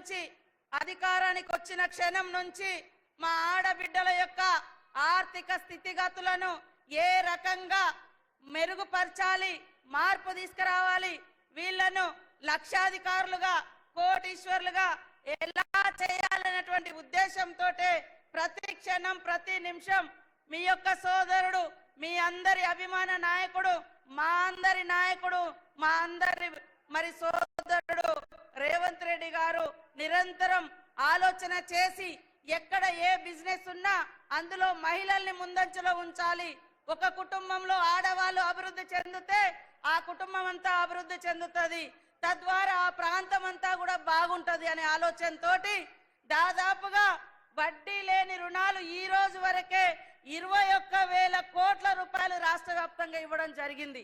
నుంచి అధికారానికి వచ్చిన క్షణం నుంచి మా ఆడబిడ్డల యొక్క ఆర్థిక స్థితిగతులను ఏ రకంగా మెరుగుపరచాలి మార్పు తీసుకురావాలి వీళ్ళను లక్షాధికారులుగా కోటీశ్వర్లుగా ఎలా చేయాలనేటువంటి ఉద్దేశంతో ప్రతి క్షణం ప్రతి నిమిషం మీ యొక్క సోదరుడు మీ అందరి అభిమాన నాయకుడు మా అందరి నాయకుడు మా అందరి మరి సోదరుడు రేవంత్ రెడ్డి గారు నిరంతరం ఆలోచన చేసి ఎక్కడ ఏ బిజినెస్ ఉన్నా అందులో మహిళల్ని ముందంజలో ఉంచాలి. ఒక కుటుంబంలో ఆడవాళ్ళు అభివృద్ధి చెందితే ఆ కుటుంబం అంతా అభివృద్ధి చెందుతుంది. తద్వారా ఆ ప్రాంతం అంతా కూడా బాగుంటుంది అనే ఆలోచనతోటి దాదాపుగా వడ్డీ లేని రుణాలు ఈ రోజు వరకే ఇరవై ఒక్క వేల కోట్ల రూపాయలు రాష్ట్ర వ్యాప్తంగా ఇవ్వడం జరిగింది.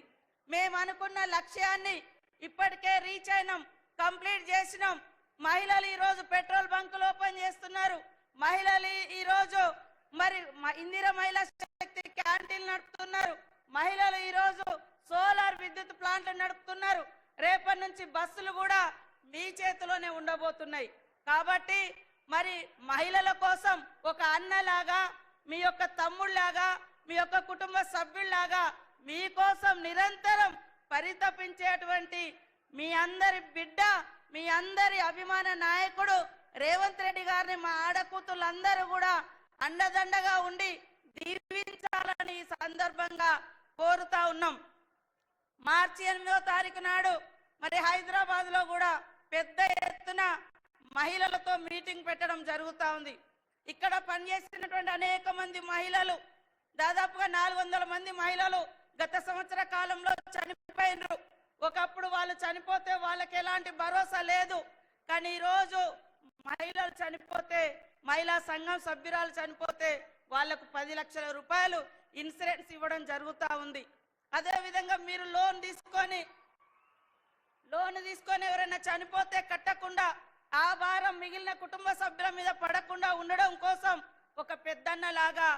మేము అనుకున్న లక్ష్యాన్ని ఇప్పటికే రీచ్ అయినాం. కంప్లీట్ చేసినాం. మహిళలు ఈ రోజు పెట్రోల్ బంకులు ఓపెన్ చేస్తున్నారు. మహిళలు ఈ- రోజు మరి మ- ఇందిర మహిళా శక్తి క్యాంటీన్లు నడుపుతున్నారు. మహిళలు ఈ రోజు సోలార్ విద్యుత్ ప్లాంట్లు నడుపుతున్నారు. రేపటి నుంచి బస్సులు కూడా మీ చేతిలోనే ఉండబోతున్నాయి. కాబట్టి మరి మహిళల కోసం ఒక అన్నలాగా మీ యొక్క తమ్ముళ్ళాగా మీ యొక్క కుటుంబ సభ్యుల్లాగా మీకోసం నిరంతరం పరితపించేటువంటి మీ అందరి బిడ్డ మీ అందరి అభిమాన నాయకుడు రేవంత్ రెడ్డి గారిని మా ఆడకూతులందరూ కూడా అండదండగా ఉండి దీవించాలని ఈ సందర్భంగా కోరుతా ఉన్నాం. మార్చి ఎనిమిదో తారీఖు నాడు మరి హైదరాబాద్లో కూడా పెద్ద ఎత్తున మహిళలతో మీటింగ్ పెట్టడం జరుగుతూ ఉంది. ఇక్కడ పనిచేసినటువంటి అనేక మంది మహిళలు దాదాపుగా నాలుగు వందల మంది మహిళలు గత సంవత్సర కాలంలో చనిపోయినరు. ఒకప్పుడు వాళ్ళు చనిపోతే వాళ్ళకి ఎలాంటి భరోసా లేదు. కానీ ఈ రోజు మహిళలు చనిపోతే మహిళా సంఘం సభ్యురాలు చనిపోతే వాళ్ళకు పది లక్షల రూపాయలు ఇన్సూరెన్స్ ఇవ్వడం జరుగుతూ ఉంది. అదేవిధంగా మీరు లోన్ తీసుకొని లోన్ తీసుకొని ఎవరైనా చనిపోతే కట్టకుండా ఆ భారం మిగిలిన కుటుంబ సభ్యుల మీద పడకుండా ఉండడం కోసం ఒక పెద్దన్న లాగా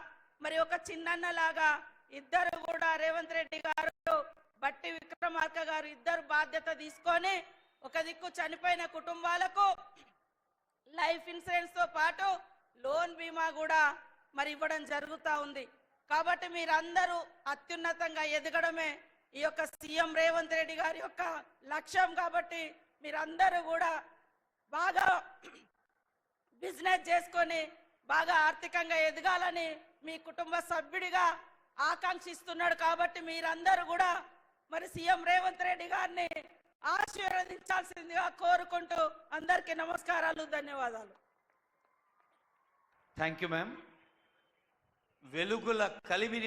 మరి ఒక చిన్నన్న లాగా ఇద్దరు కూడా రేవంత్ రెడ్డి గారు బట్టి విక్రమార్క గారు ఇద్దరు బాధ్యత తీసుకొని ఒక దిక్కు చనిపోయిన కుటుంబాలకు లైఫ్ ఇన్సూరెన్స్తో పాటు లోన్ బీమా కూడా మరి ఇవ్వడం జరుగుతూ ఉంది. కాబట్టి మీరందరూ అత్యున్నతంగా ఎదగడమే ఈ యొక్క సీఎం రేవంత్ రెడ్డి గారి యొక్క లక్ష్యం కాబట్టి మీరందరూ కూడా బాగా బిజినెస్ చేసుకొని బాగా ఆర్థికంగా ఎదగాలని మీ కుటుంబ సభ్యుడిగా ఆకాంక్షిస్తున్నాడు కాబట్టి మీరందరూ కూడా మరి సీఎం రేవంత్ రెడ్డి గారిని ఆశీర్వదించాల్సిందిగా కోరుకుంటూ అందరికీ నమస్కారాలు ధన్యవాదాలు. థ్యాంక్ యూ మ్యామ్ వెలుగుల కలిమిని